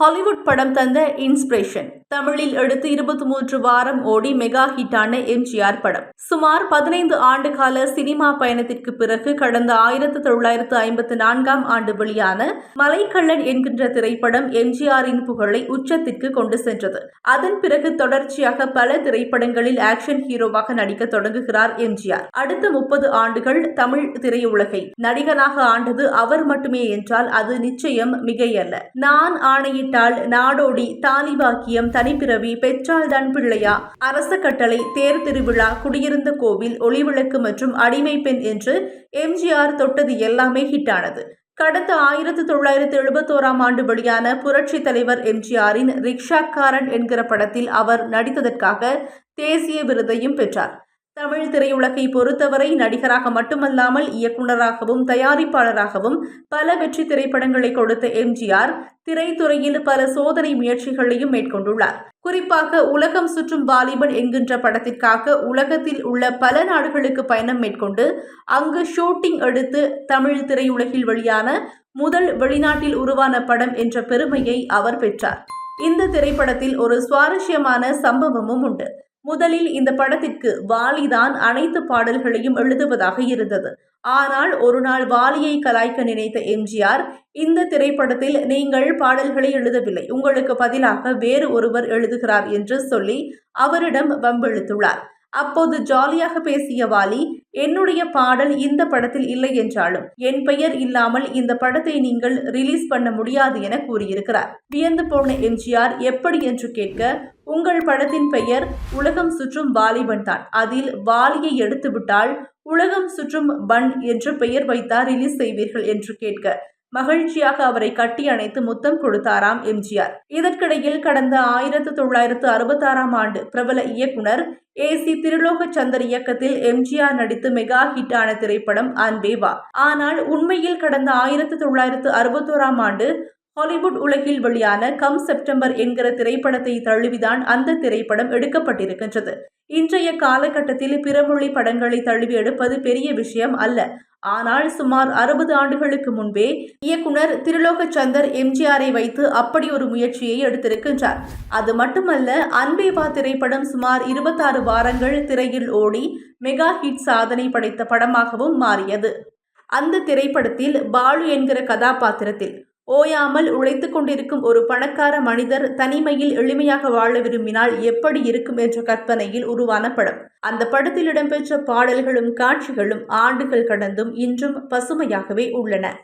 Hollywood படம் தந்த inspiration. தமிழில் எடுத்து இருபத்தி மூன்று வாரம் ஓடி மெகா ஹிட்டான எம்ஜிஆர் படம். சுமார் பதினைந்து ஆண்டு கால சினிமா பயணத்திற்கு பிறகு கடந்த ஆயிரத்து தொள்ளாயிரத்து ஐம்பத்து நான்காம் ஆண்டு வெளியான மலைக்கள்ளன் என்கின்ற திரைப்படம் எம்ஜிஆரின் புகழை உச்சத்திற்கு கொண்டு சென்றது. அதன் பிறகு தொடர்ச்சியாக பல திரைப்படங்களில் ஆக்ஷன் ஹீரோவாக நடிக்க தொடங்குகிறார் எம்ஜிஆர். அடுத்த முப்பது ஆண்டுகள் தமிழ் திரையுலகை. நடிகனாக ஆண்டது அவர் மட்டுமே என்றால் அது நிச்சயம் மிகையல்ல. நான் ஆணையிட்டால் நாடோடி தாலிபாக்கியம் தனிப்பிறவி பெற்றால்தான் பிள்ளையா? அரச கட்டளை தேர் திருவிழா குடியிருந்த கோவில் ஒளிவிளக்கு மற்றும் அடிமை பெண் என்று எம்ஜிஆர் தொட்டது எல்லாமே ஹிட்டானது. கடந்த ஆயிரத்து தொள்ளாயிரத்து எழுபத்தோராம் ஆண்டு வெளியான புரட்சி தலைவர் எம்ஜிஆரின் ரிக்ஷாக்காரன் என்கிற படத்தில் அவர் நடித்ததற்காக தேசிய விருதையும் பெற்றார். தமிழ் திரையுலகை பொறுத்தவரை நடிகராக மட்டுமல்லாமல் இயக்குநராகவும் தயாரிப்பாளராகவும் பல வெற்றி திரைப்படங்களை கொடுத்த எம்ஜிஆர் திரைத்துறையில் பல சோதனை முயற்சிகளையும் மேற்கொண்டுள்ளார். குறிப்பாக உலகம் சுற்றும் வாலிபன் என்கின்ற படத்திற்காக உலகத்தில் உள்ள பல நாடுகளுக்கு பயணம் மேற்கொண்டு அங்கு ஷூட்டிங் எடுத்து தமிழ் திரையுலகில் வெளியான முதல் வெளிநாட்டில் உருவான படம் என்ற பெருமையை அவர் பெற்றார். இந்த திரைப்படத்தில் ஒரு சுவாரஸ்யமான சம்பவமும் உண்டு. முதலில் இந்த படத்திற்கு வாலிதான் அனைத்து பாடல்களையும் எழுதுவதாக இருந்தது. ஆனால் ஒரு நாள் வாலியை கலாய்க்க நினைத்த எம்ஜிஆர் இந்த திரைப்படத்தில் நீங்கள் பாடல்களை எழுதவில்லை உங்களுக்கு பதிலாக வேறு ஒருவர் எழுதுகிறார் என்று சொல்லி அவரிடம் வம்பிழுத்துள்ளார். அப்போது ஜாலியாக பேசிய வாலி என்னுடைய பாடல் இந்த படத்தில் இல்லை என்றாலும் என் பெயர் இல்லாமல் இந்த படத்தை நீங்கள் ரிலீஸ் பண்ண முடியாது என கூறியிருக்கிறார். வியந்து போன எம்ஜிஆர் எப்படி என்று கேட்க உங்கள் படத்தின் பெயர் உலகம் சுற்றும் வாலிபன் தான். அதில் வாலியை எடுத்துவிட்டால் உலகம் சுற்றும் பன் என்று பெயர் வைத்தார் ரிலீஸ் செய்வீர்கள் என்று கேட்க மகிழ்ச்சியாக அவரை கட்டி அணைத்து முத்தம் கொடுத்தாராம் எம்ஜிஆர். இதற்கிடையில் கடந்த ஆயிரத்து தொள்ளாயிரத்து அறுபத்தாறாம் ஆண்டு பிரபல இயக்குனர் ஏ சி திருலோகச்சந்தர் இயக்கத்தில் எம்ஜிஆர் நடித்து மெகா ஹிட்டான திரைப்படம் அன்பேவா. ஆனால் உண்மையில் கடந்த ஆயிரத்து தொள்ளாயிரத்து அறுபத்தோராம் ஆண்டு ஹாலிவுட் உலகில் வெளியான கம் செப்டம்பர் என்கிற திரைப்படத்தை தழுவிதான் அந்த திரைப்படம் எடுக்கப்பட்டிருக்கின்றது. இன்றைய காலகட்டத்தில் பிறமொழி படங்களை தழுவி எடுப்பது பெரிய விஷயம் அல்ல. ஆனால் சுமார் அறுபது ஆண்டுகளுக்கு முன்பே இயக்குனர் திருலோகச்சந்தர் எம்ஜிஆரை வைத்து அப்படி ஒரு முயற்சியை எடுத்திருக்கின்றார். அது மட்டுமல்ல அன்பேவா திரைப்படம் சுமார் இருபத்தாறு வாரங்கள் திரையில் ஓடி மெகா ஹிட் சாதனை படைத்த படமாகவும் மாறியது. அந்த திரைப்படத்தில் பாலு என்கிற கதாபாத்திரத்தில் ஓயாமல் உழைத்து கொண்டிருக்கும் ஒரு பணக்கார மனிதர் தனிமையில் எளிமையாக வாழ விரும்பினால் எப்படி இருக்கும் என்ற கற்பனையில் உருவான படம். அந்த படத்தில் இடம்பெற்ற பாடல்களும் காட்சிகளும் ஆண்டுகள் கடந்தும் இன்றும் பசுமையாகவே உள்ளன.